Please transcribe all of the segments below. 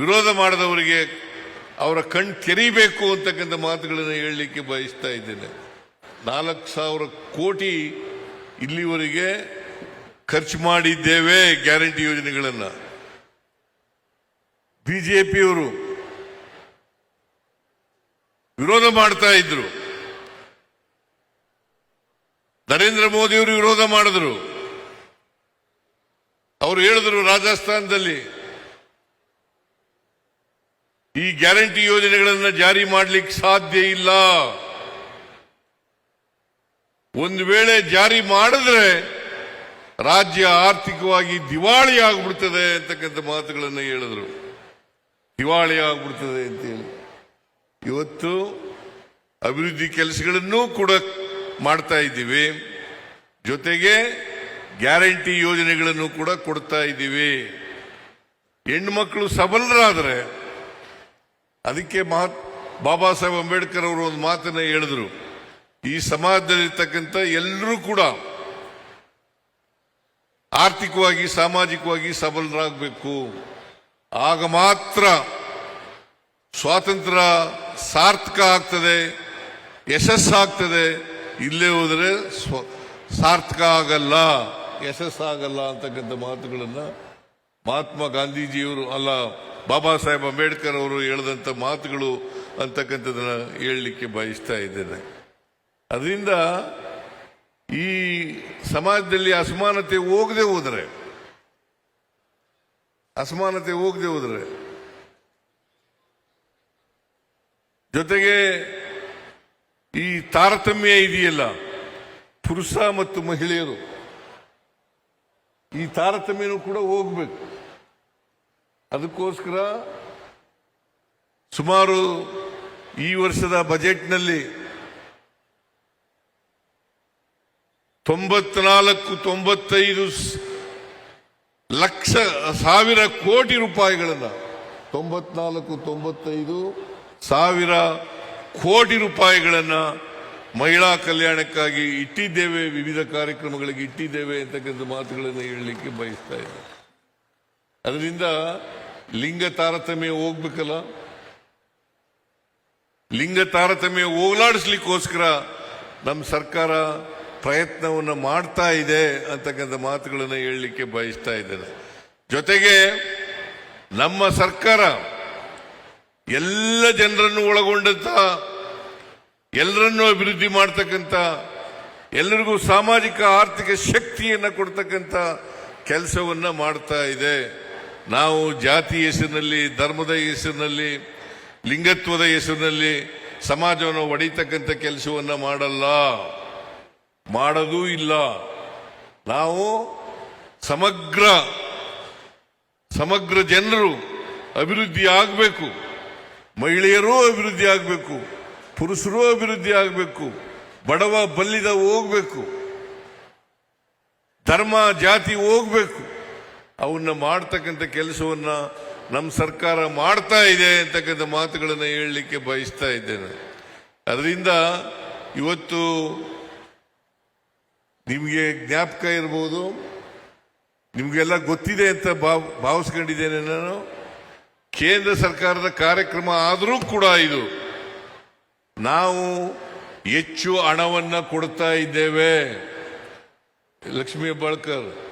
ವಿರೋಧ ಮಾಡಿದವರಿಗೆ ಅವರ ಕಣ್ ತೆರೀಬೇಕು ಅಂತಕ್ಕಂಥ ಮಾತುಗಳನ್ನು ಹೇಳಲಿಕ್ಕೆ ಬಯಸ್ತಾ ಇದ್ದೇನೆ. ನಾಲ್ಕು ಸಾವಿರ ಕೋಟಿ ಇಲ್ಲಿವರೆಗೆ ಖರ್ಚು ಮಾಡಿದ್ದೇವೆ ಗ್ಯಾರಂಟಿ ಯೋಜನೆಗಳನ್ನು. ಬಿಜೆಪಿಯವರು ವಿರೋಧ ಮಾಡ್ತಾ ಇದ್ರು. ನರೇಂದ್ರ ಮೋದಿಯವರು ವಿರೋಧ ಮಾಡಿದ್ರು. ಅವರು ಹೇಳಿದ್ರು ರಾಜಸ್ಥಾನದಲ್ಲಿ ಈ ಗ್ಯಾರಂಟಿ ಯೋಜನೆಗಳನ್ನು ಜಾರಿ ಮಾಡಲಿಕ್ಕೆ ಸಾಧ್ಯ ಇಲ್ಲ. ಒಂದು ವೇಳೆ ಜಾರಿ ಮಾಡಿದ್ರೆ ರಾಜ್ಯ ಆರ್ಥಿಕವಾಗಿ ದಿವಾಳಿ ಆಗ್ಬಿಡ್ತದೆ ಅಂತಕ್ಕಂಥ ಮಾತುಗಳನ್ನು ಹೇಳಿದ್ರು. ದಿವಾಳಿ ಆಗ್ಬಿಡ್ತದೆ ಅಂತೇಳಿ ಇವತ್ತು ಅಭಿವೃದ್ಧಿ ಕೆಲಸಗಳನ್ನು ಕೂಡ ಮಾಡ್ತಾ ಇದ್ದೀವಿ. ಜೊತೆಗೆ ಗ್ಯಾರಂಟಿ ಯೋಜನೆಗಳನ್ನು ಕೂಡ ಕೊಡ್ತಾ ಇದ್ದೀವಿ. ಹೆಣ್ಮಕ್ಳು ಸಬಲರಾದರೆ ಅದಕ್ಕೆ ಮಹತ್ ಬಾಬಾ ಸಾಹೇಬ್ ಅಂಬೇಡ್ಕರ್ ಅವರು ಒಂದು ಮಾತನ್ನ ಹೇಳಿದ್ರು. ಈ ಸಮಾಜದಲ್ಲಿರ್ತಕ್ಕಂಥ ಎಲ್ಲರೂ ಕೂಡ ಆರ್ಥಿಕವಾಗಿ, ಸಾಮಾಜಿಕವಾಗಿ ಸಬಲರಾಗಬೇಕು. ಆಗ ಮಾತ್ರ ಸ್ವಾತಂತ್ರ್ಯ ಸಾರ್ಥಕ ಆಗ್ತದೆ ಯಶಸ್ಸಾಗ್ತದೆ ಇಲ್ಲೇ ಹೋದರೆ ಸ್ವ, ಸಾರ್ಥಕ ಆಗಲ್ಲ ಯಶಸ್ಸಾಗಲ್ಲ ಅಂತಕ್ಕಂಥ ಮಾತುಗಳನ್ನು ಮಹಾತ್ಮ ಗಾಂಧೀಜಿಯವರು, ಅಲ್ಲ ಬಾಬಾ ಸಾಹೇಬ್ ಅಂಬೇಡ್ಕರ್ ಅವರು ಹೇಳಿದಂಥ ಮಾತುಗಳು ಅಂತಕ್ಕಂಥದ್ದನ್ನ ಹೇಳಲಿಕ್ಕೆ ಬಯಸ್ತಾ ಇದ್ದೇನೆ. ಅದರಿಂದ ಈ ಸಮಾಜದಲ್ಲಿ ಅಸಮಾನತೆ ಹೋಗದೆ ಹೋದರೆ, ಅಸಮಾನತೆ ಹೋಗದೆ ಹೋದರೆ, ಜೊತೆಗೆ ಈ ತಾರತಮ್ಯ ಇದೆಯಲ್ಲ, ಪುರುಷ ಮತ್ತು ಮಹಿಳೆಯರು, ಈ ತಾರತಮ್ಯನೂ ಕೂಡ ಹೋಗ್ಬೇಕು. ಅದಕ್ಕೋಸ್ಕರ ಸುಮಾರು ಈ ವರ್ಷದ ಬಜೆಟ್ನಲ್ಲಿ ತೊಂಬತ್ನಾಲ್ಕು, ತೊಂಬತ್ತೈದು ಲಕ್ಷ, ಸಾವಿರ ಕೋಟಿ ರೂಪಾಯಿಗಳನ್ನ, ತೊಂಬತ್ನಾಲ್ಕು, ತೊಂಬತ್ತೈದು ಸಾವಿರ ಕೋಟಿ ರೂಪಾಯಿಗಳನ್ನ ಮಹಿಳಾ ಕಲ್ಯಾಣಕ್ಕಾಗಿ ಇಟ್ಟಿದ್ದೇವೆ, ವಿವಿಧ ಕಾರ್ಯಕ್ರಮಗಳಿಗೆ ಇಟ್ಟಿದ್ದೇವೆ ಅಂತಕ್ಕಂಥ ಮಾತುಗಳನ್ನು ಹೇಳಲಿಕ್ಕೆ ಬಯಸ್ತಾ ಇದ್ದಾರೆ ಅದರಿಂದ ಲಿಂಗ ತಾರತಮ್ಯ ಹೋಗ್ಬೇಕಲ್ಲ? ಲಿಂಗ ತಾರತಮ್ಯ ಹೋಗಲಾಡಿಸ್ಲಿಕ್ಕೋಸ್ಕರ ನಮ್ಮ ಸರ್ಕಾರ ಪ್ರಯತ್ನವನ್ನು ಮಾಡ್ತಾ ಇದೆ ಅಂತಕ್ಕಂಥ ಮಾತುಗಳನ್ನು ಹೇಳಲಿಕ್ಕೆ ಬಯಸ್ತಾ ಇದ್ದೇನೆ. ಜೊತೆಗೆ ನಮ್ಮ ಸರ್ಕಾರ ಎಲ್ಲ ಜನರನ್ನು ಒಳಗೊಂಡಂತ ಎಲ್ಲರನ್ನೂ ಅಭಿವೃದ್ಧಿ ಮಾಡ್ತಕ್ಕಂಥ, ಎಲ್ಲರಿಗೂ ಸಾಮಾಜಿಕ ಆರ್ಥಿಕ ಶಕ್ತಿಯನ್ನು ಕೊಡ್ತಕ್ಕಂಥ ಕೆಲಸವನ್ನ ಮಾಡ್ತಾ ಇದೆ. ನಾವು ಜಾತಿ ಹೆಸರಿನಲ್ಲಿ, ಧರ್ಮದ ಹೆಸರಿನಲ್ಲಿ, ಲಿಂಗತ್ವದ ಹೆಸರಿನಲ್ಲಿ ಸಮಾಜವನ್ನು ಒಡೆಯತಕ್ಕಂಥ ಕೆಲಸವನ್ನು ಮಾಡಲ್ಲ. ಮಾಡೋದೂ ಇಲ್ಲ. ನಾವು ಸಮಗ್ರ ಸಮಗ್ರ ಜನರು ಅಭಿವೃದ್ಧಿ ಆಗಬೇಕು. ಮಹಿಳೆಯರೂ ಅಭಿವೃದ್ಧಿ ಆಗಬೇಕು. ಪುರುಷರೂ ಅಭಿವೃದ್ಧಿ ಆಗಬೇಕು. ಬಡವ ಬಲ್ಲಿದ ಹೋಗ್ಬೇಕು. ಧರ್ಮ ಜಾತಿ ಹೋಗ್ಬೇಕು. ಅವನ್ನ ಮಾಡ್ತಕ್ಕಂಥ ಕೆಲಸವನ್ನ ನಮ್ಮ ಸರ್ಕಾರ ಮಾಡ್ತಾ ಇದೆ ಅಂತಕ್ಕಂಥ ಮಾತುಗಳನ್ನು ಹೇಳಲಿಕ್ಕೆ ಬಯಸ್ತಾ ಇದ್ದೇನೆ. ಅದರಿಂದ ಇವತ್ತು ನಿಮಗೆ ಜ್ಞಾಪಕ ಇರ್ಬೋದು. ನಿಮಗೆಲ್ಲ ಗೊತ್ತಿದೆ ಅಂತ ಭಾವ್, ಭಾವಿಸ್ಕೊಂಡಿದ್ದೇನೆ ನಾನು. ಕೇಂದ್ರ ಸರ್ಕಾರದ ಕಾರ್ಯಕ್ರಮ ಆದರೂ ಕೂಡ ಇದು ನಾವು ಹೆಚ್ಚು ಹಣವನ್ನ ಕೊಡ್ತಾ ಇದ್ದೇವೆ. ಲಕ್ಷ್ಮೀ ಹೆಬ್ಬಾಳ್ಕರ್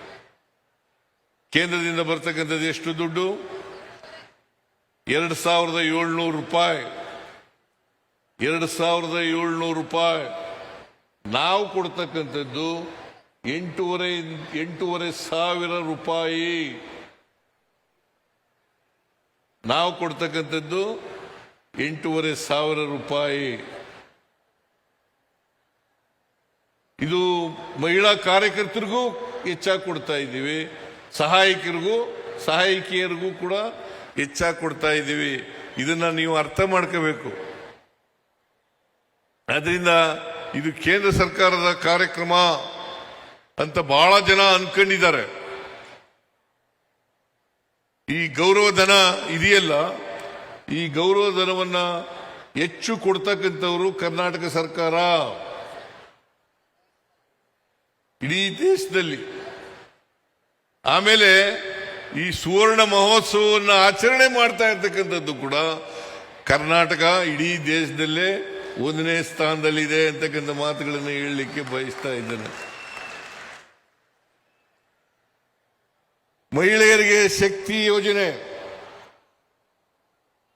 ಕೇಂದ್ರದಿಂದ ಬರ್ತಕ್ಕಂಥದ್ದು ಎಷ್ಟು ದುಡ್ಡು? ಎರಡು ಸಾವಿರದ ಏಳ್ನೂರು ರೂಪಾಯಿ. ಎರಡು ಸಾವಿರದ ಏಳ್ನೂರು ರೂಪಾಯಿ. ನಾವು ಕೊಡ್ತಕ್ಕಂಥದ್ದು ಎಂಟೂವರೆ ಎಂಟೂವರೆ ಸಾವಿರ ರೂಪಾಯಿ. ನಾವು ಕೊಡ್ತಕ್ಕಂಥದ್ದು ಎಂಟೂವರೆ ಸಾವಿರ ರೂಪಾಯಿ. ಇದು ಮಹಿಳಾ ಕಾರ್ಯಕರ್ತರಿಗೂ ಹೆಚ್ಚಾಗಿ ಕೊಡ್ತಾ ಇದ್ದೀವಿ. ಸಹಾಯಕರಿಗೂ, ಸಹಾಯಕಿಯರಿಗೂ ಕೂಡ ಹೆಚ್ಚಾಗಿ ಕೊಡ್ತಾ ಇದ್ದೀವಿ. ಇದನ್ನ ನೀವು ಅರ್ಥ ಮಾಡ್ಕೋಬೇಕು. ಅದರಿಂದ ಇದು ಕೇಂದ್ರ ಸರ್ಕಾರದ ಕಾರ್ಯಕ್ರಮ ಅಂತ ಬಹಳ ಜನ ಅನ್ಕೊಂಡಿದ್ದಾರೆ. ಈ ಗೌರವಧನ ಇದೆಯಲ್ಲ, ಈ ಗೌರವ ಧನವನ್ನ ಹೆಚ್ಚು ಕೊಡ್ತಕ್ಕಂಥವರು ಕರ್ನಾಟಕ ಸರ್ಕಾರ. ಇಡೀ ದೇಶದಲ್ಲಿ. ಆಮೇಲೆ ಈ ಸುವರ್ಣ ಮಹೋತ್ಸವವನ್ನು ಆಚರಣೆ ಮಾಡ್ತಾ ಇರ್ತಕ್ಕಂಥದ್ದು ಕೂಡ ಕರ್ನಾಟಕ ಇಡೀ ದೇಶದಲ್ಲೇ ಒಂದನೇ ಸ್ಥಾನದಲ್ಲಿದೆ ಅಂತಕ್ಕಂಥ ಮಾತುಗಳನ್ನು ಹೇಳಲಿಕ್ಕೆ ಬಯಸ್ತಾ ಇದ್ದೇನೆ. ಮಹಿಳೆಯರಿಗೆ ಶಕ್ತಿ ಯೋಜನೆ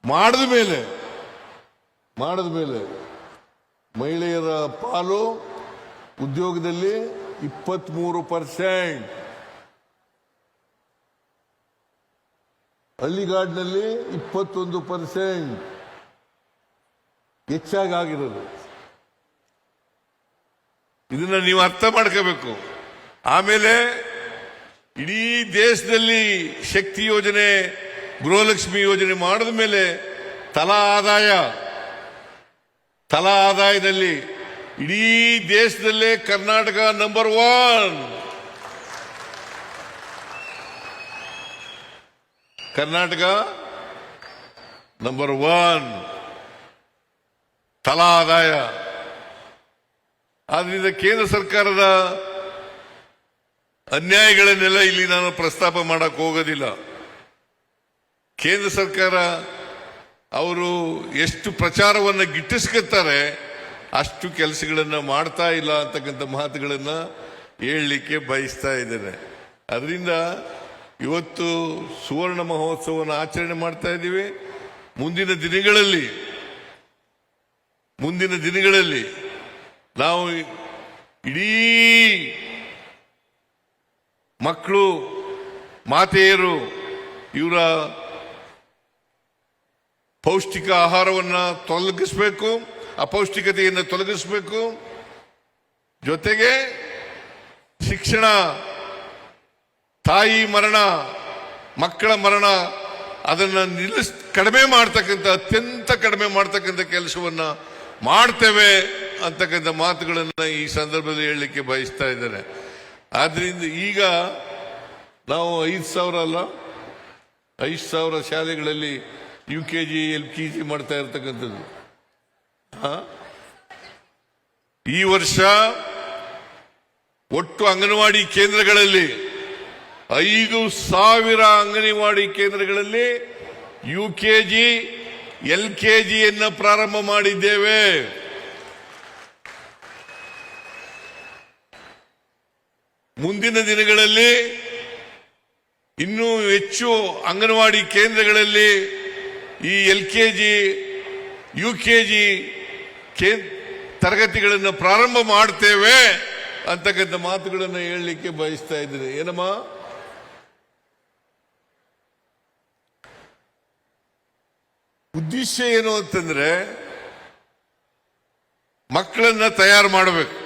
ಮಾಡಿದ ಮೇಲೆ ಮಾಡಿದ ಮೇಲೆ ಮಹಿಳೆಯರ ಪಾಲು ಉದ್ಯೋಗದಲ್ಲಿ ಇಪ್ಪತ್ಮೂರು ಪರ್ಸೆಂಟ್. ಹಳ್ಳಿಗಾಡಿನಲ್ಲಿ ಇಪ್ಪತ್ತೊಂದು ಪರ್ಸೆಂಟ್ ಹೆಚ್ಚಾಗಿ ಆಗಿರೋದು. ಇದನ್ನ ನೀವು ಅರ್ಥ ಮಾಡ್ಕೋಬೇಕು. ಆಮೇಲೆ ಇಡೀ ದೇಶದಲ್ಲಿ ಶಕ್ತಿ ಯೋಜನೆ, ಗೃಹಲಕ್ಷ್ಮಿ ಯೋಜನೆ ಮಾಡಿದ ಮೇಲೆ ತಲಾ ಆದಾಯ, ತಲಾ ಆದಾಯದಲ್ಲಿ ಇಡೀ ದೇಶದಲ್ಲೇ Karnataka number one Karnataka number one ತಲಾ ಆದಾಯ ಆದ್ರಿಂದ ಕೇಂದ್ರ ಸರ್ಕಾರದ ಅನ್ಯಾಯಗಳನ್ನೆಲ್ಲ ಇಲ್ಲಿ ನಾನು ಪ್ರಸ್ತಾಪ ಮಾಡಕ್ ಹೋಗೋದಿಲ್ಲ. ಕೇಂದ್ರ ಸರ್ಕಾರ ಅವರು ಎಷ್ಟು ಪ್ರಚಾರವನ್ನು ಗಿಟ್ಟಿಸ್ಕೊತಾರೆ ಅಷ್ಟು ಕೆಲಸಗಳನ್ನು ಮಾಡ್ತಾ ಇಲ್ಲ ಅಂತಕ್ಕಂಥ ಮಾತುಗಳನ್ನು ಹೇಳಲಿಕ್ಕೆ ಬಯಸ್ತಾ ಇದ್ದೇನೆ. ಅದರಿಂದ ಇವತ್ತು ಸುವರ್ಣ ಮಹೋತ್ಸವವನ್ನು ಆಚರಣೆ ಮಾಡ್ತಾ ಇದ್ದೀವಿ. ಮುಂದಿನ ದಿನಗಳಲ್ಲಿ ಮುಂದಿನ ದಿನಗಳಲ್ಲಿ ನಾವು ಇಡೀ ಮಕ್ಕಳು, ಮಾತೆಯರು ಇವರ ಪೌಷ್ಟಿಕ ಆಹಾರವನ್ನು ತೊಲಗಿಸಬೇಕು, ಅಪೌಷ್ಟಿಕತೆಯನ್ನು ತೊಲಗಿಸಬೇಕು. ಜೊತೆಗೆ ಶಿಕ್ಷಣ ತಾಯಿ ಮರಣ, ಮಕ್ಕಳ ಮರಣ, ಅದನ್ನ ನಿಲ್ಲಿಸ್, ಕಡಿಮೆ ಮಾಡ್ತಕ್ಕಂಥ, ಅತ್ಯಂತ ಕಡಿಮೆ ಮಾಡ್ತಕ್ಕಂಥ ಕೆಲಸವನ್ನ ಮಾಡ್ತೇವೆ ಅಂತಕ್ಕಂಥ ಮಾತುಗಳನ್ನ ಈ ಸಂದರ್ಭದಲ್ಲಿ ಹೇಳಲಿಕ್ಕೆ ಬಯಸ್ತಾ ಇದ್ದಾರೆ ಆದ್ರಿಂದ ಈಗ ನಾವು ಐದು ಸಾವಿರ ಅಲ್ಲ, ಐದು ಸಾವಿರ ಶಾಲೆಗಳಲ್ಲಿ U K G L K G ಮಾಡ್ತಾ ಇರ್ತಕ್ಕಂಥದ್ದು? ಈ ವರ್ಷ ಒಟ್ಟು ಅಂಗನವಾಡಿ ಕೇಂದ್ರಗಳಲ್ಲಿ ಐದು ಸಾವಿರ ಅಂಗನವಾಡಿ ಕೇಂದ್ರಗಳಲ್ಲಿ U K G L K ಜಿಯನ್ನು ಪ್ರಾರಂಭ ಮಾಡಿದ್ದೇವೆ. ಮುಂದಿನ ದಿನಗಳಲ್ಲಿ ಇನ್ನೂ ಹೆಚ್ಚು ಅಂಗನವಾಡಿ ಕೇಂದ್ರಗಳಲ್ಲಿ ಈ L K G U K G ತರಗತಿಗಳನ್ನು ಪ್ರಾರಂಭ ಮಾಡ್ತೇವೆ ಅಂತಕ್ಕಂಥ ಮಾತುಗಳನ್ನು ಹೇಳಲಿಕ್ಕೆ ಬಯಸ್ತಾ ಇದ್ದೀನಿ. ಏನಮ್ಮ? ಉದ್ದೇಶ ಏನು ಅಂತಂದ್ರೆ ಮಕ್ಕಳನ್ನ ತಯಾರು ಮಾಡಬೇಕು.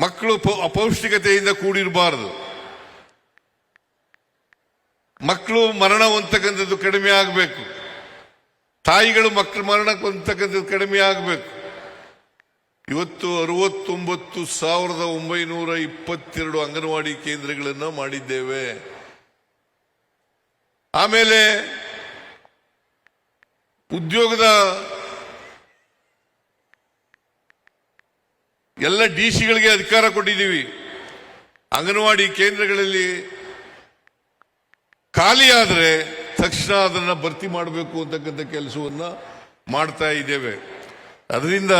ಮಕ್ಕಳು ಅಪೌಷ್ಟಿಕತೆಯಿಂದ ಕೂಡಿರಬಾರದು. ಮಕ್ಕಳು ಮರಣ ಹೊಂದತಕ್ಕಂಥದ್ದು ಕಡಿಮೆ ಆಗಬೇಕು. ತಾಯಿಗಳು ಮಕ್ಕಳ ಮರಣ ಹೊಂದತಕ್ಕಂಥದ್ದು ಕಡಿಮೆ ಆಗಬೇಕು. ಇವತ್ತು ಅರವತ್ತೊಂಬತ್ತು ಸಾವಿರದ ಒಂಬೈನೂರ ಇಪ್ಪತ್ತೆರಡು ಅಂಗನವಾಡಿ ಕೇಂದ್ರಗಳನ್ನು ಮಾಡಿದ್ದೇವೆ. ಆಮೇಲೆ ಉದ್ಯೋಗದ ಎಲ್ಲ ಡಿ ಸಿಗಳಿಗೆ ಅಧಿಕಾರ ಕೊಟ್ಟಿದ್ದೀವಿ. ಅಂಗನವಾಡಿ ಕೇಂದ್ರಗಳಲ್ಲಿ ಖಾಲಿಯಾದರೆ ತಕ್ಷಣ ಅದನ್ನ ಭರ್ತಿ ಮಾಡಬೇಕು ಅಂತಕ್ಕಂಥ ಕೆಲಸವನ್ನ ಮಾಡ್ತಾ ಇದ್ದೇವೆ. ಅದರಿಂದ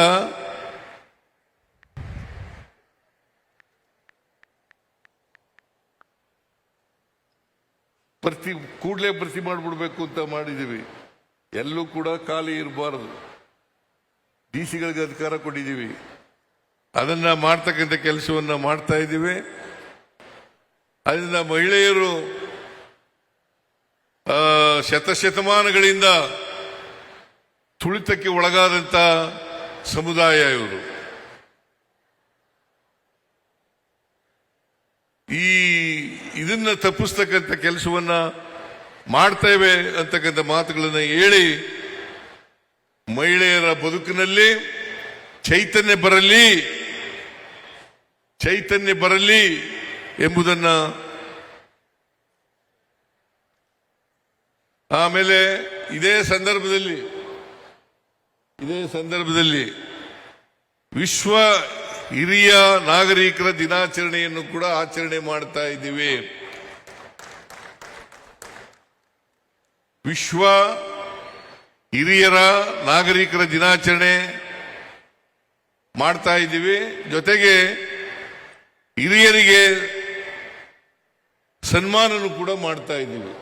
ಭರ್ತಿ, ಕೂಡಲೇ ಭರ್ತಿ ಮಾಡಿಬಿಡ್ಬೇಕು ಅಂತ ಮಾಡಿದ್ದೀವಿ. ಎಲ್ಲೂ ಕೂಡ ಖಾಲಿ ಇರಬಾರದು. ಡಿ ಸಿಗಳಿಗೆ ಅಧಿಕಾರ ಕೊಟ್ಟಿದ್ದೀವಿ. ಅದನ್ನ ಮಾಡ್ತಕ್ಕಂಥ ಕೆಲಸವನ್ನ ಮಾಡ್ತಾ ಇದ್ದೀವಿ. ಅದರಿಂದ ಮಹಿಳೆಯರು ಶತಶತಮಾನಗಳಿಂದ ತುಳಿತಕ್ಕೆ ಒಳಗಾದಂತ ಸಮುದಾಯ ಇವರು. ಈ, ಇದನ್ನ ತಪ್ಪಿಸ್ತಕ್ಕಂಥ ಕೆಲಸವನ್ನ ಮಾಡ್ತೇವೆ ಅಂತಕ್ಕಂಥ ಮಾತುಗಳನ್ನು ಹೇಳಿ ಮಹಿಳೆಯರ ಬದುಕಿನಲ್ಲಿ ಚೈತನ್ಯ ಬರಲಿ ಚೈತನ್ಯ ಬರಲಿ ಎಂಬುದನ್ನ ಆಮೇಲೆ ಇದೇ ಸಂದರ್ಭದಲ್ಲಿ ಇದೇ ಸಂದರ್ಭದಲ್ಲಿ ವಿಶ್ವ ಹಿರಿಯ ನಾಗರಿಕರ ದಿನಾಚರಣೆಯನ್ನು ಕೂಡ ಆಚರಣೆ ಮಾಡ್ತಾ ಇದ್ದೀವಿ. ವಿಶ್ವ ಹಿರಿಯರ ನಾಗರಿಕರ ದಿನಾಚರಣೆ ಮಾಡ್ತಾ ಇದ್ದೀವಿ. ಜೊತೆಗೆ ಹಿರಿಯರಿಗೆ ಸನ್ಮಾನನೂ ಕೂಡ ಮಾಡ್ತಾ ಇದ್ದೀವಿ.